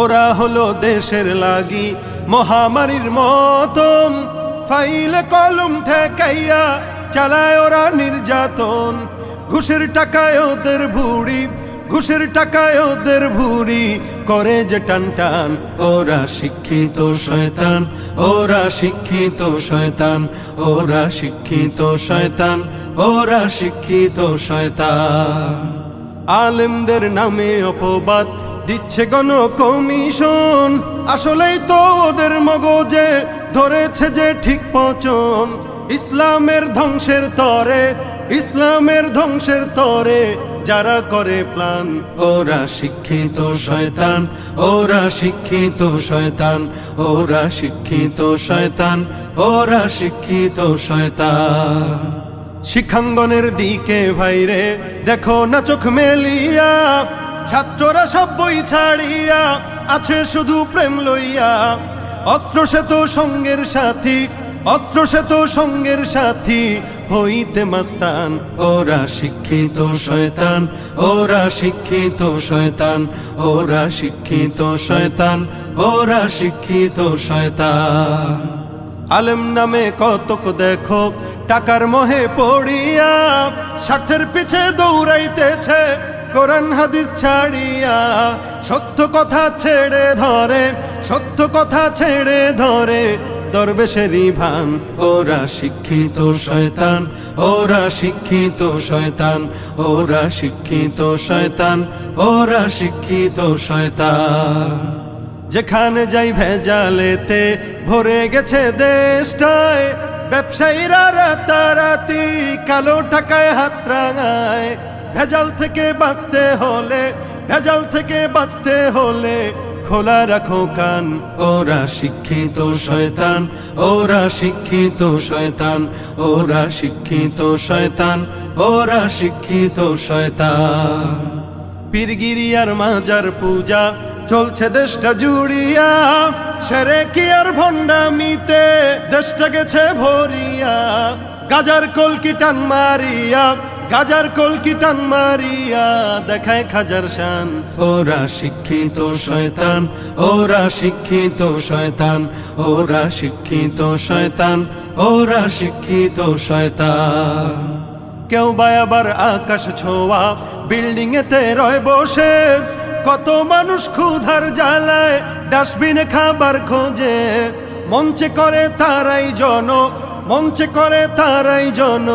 ওরা হলো দেশের লাগি মহামারীর মতন। ফাইলে কলম ঠেকাইয়া চালায় ওরা নির্যাতন। ঘুষের টাকায় ওদের ভুড়ি, ঘুষের টাকায় ওদের ভুড়ি। করে যে টান টান, ওরা শিক্ষিত শয়তান, ওরা শিক্ষিত শয়তান, ওরা শিক্ষিত শয়তান, ওরা শিক্ষিত শয়তান। আলেমদের নামে অপবাদ দিচ্ছে গণ কমিশন আসলেই তো ওদের মগজে ধরেছে যে ঠিক পচন। ইসলামের ধ্বংসের তরে, ইসলামের ধ্বংসের তরে যারা করে প্লান ওরা শিক্ষিত শয়তান, ওরা শিক্ষিত শয়তান, ওরা শিক্ষিত শয়তান, ওরা শিক্ষিত শয়তান। শিক্ষাঙ্গনের দিকে ভাইরে, দেখো না চোখ মেলিয়া ছাত্ররা সব বই ছাড়িয়া আছে শুধু প্রেম লইয়া। অস্ত্র তো সঙ্গের সাথী, অস্ত্র তো সঙ্গের সাথী। হইতে মাস্তান, ওরা শিক্ষিত শয়তান, ওরা শিক্ষিত শয়তান, ওরা শিক্ষিত শয়তান, ওরা শিক্ষিত শয়তান। আলেম নামে কতক দেখো, টাকার মোহে পড়িয়া, স্বার্থের পিছে দৌড়াইতেছে। কোরআন হাদিস ছাড়িয়া সত্য কথা ছেড়ে ধরে, সত্য কথা ছেড়ে ধরে, দরবেশেরই ভান। ওরা শিক্ষিত শয়তান, ওরা শিক্ষিত শয়তান, ওরা শিক্ষিত শয়তান, ওরা শিক্ষিত শয়তান। যেখানে যাই ভেজালেতে, ভরে গেছে দেশটায়, ব্যবসায়ীরা রাতারাতি কালো টাকায় হাত রাঙায়। ভেজাল থেকে বাঁচতে হলে, ভেজাল থেকে বাঁচতে হলে খোলা রাখো কান। ওরা শিক্ষিত শয়তান, ওরা শিক্ষিত শয়তান, ওরা শিক্ষিত শয়তান, ওরা শিক্ষিত শয়তান। পীরগিরিয়ার মাজার পূজা, চলছে দেশটা জুড়িয়া। সেরে কি আর ভণ্ডামিতে দেশটা গেছে ভরিয়া। গাজার কলকি টান মারিয়া। গাজার কলকি টান মারিয়া? দেখায় খাজার শান। ওরা শিক্ষিত শয়তান, ওরা শিক্ষিত শয়তান, ওরা শিক্ষিত শয়তান, ওরা শিক্ষিত শয়তান। কেউ বা আবার আকাশ ছোঁয়া বিল্ডিং এতে রয় বসে। কত মানুষ ক্ষুধার জ্বালায়, ডাস্টবিনে খাবার খোঁজে। মঞ্চে করে তারাই জন মঞ্চে করে তারাই জন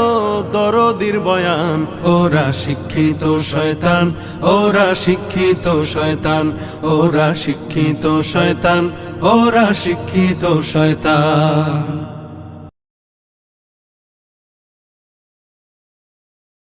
দরদির বয়ান। ওরা শিক্ষিত শয়তান, ওরা শিক্ষিত শয়তান, ওরা শিক্ষিত শয়তান, ওরা শিক্ষিত শয়তান।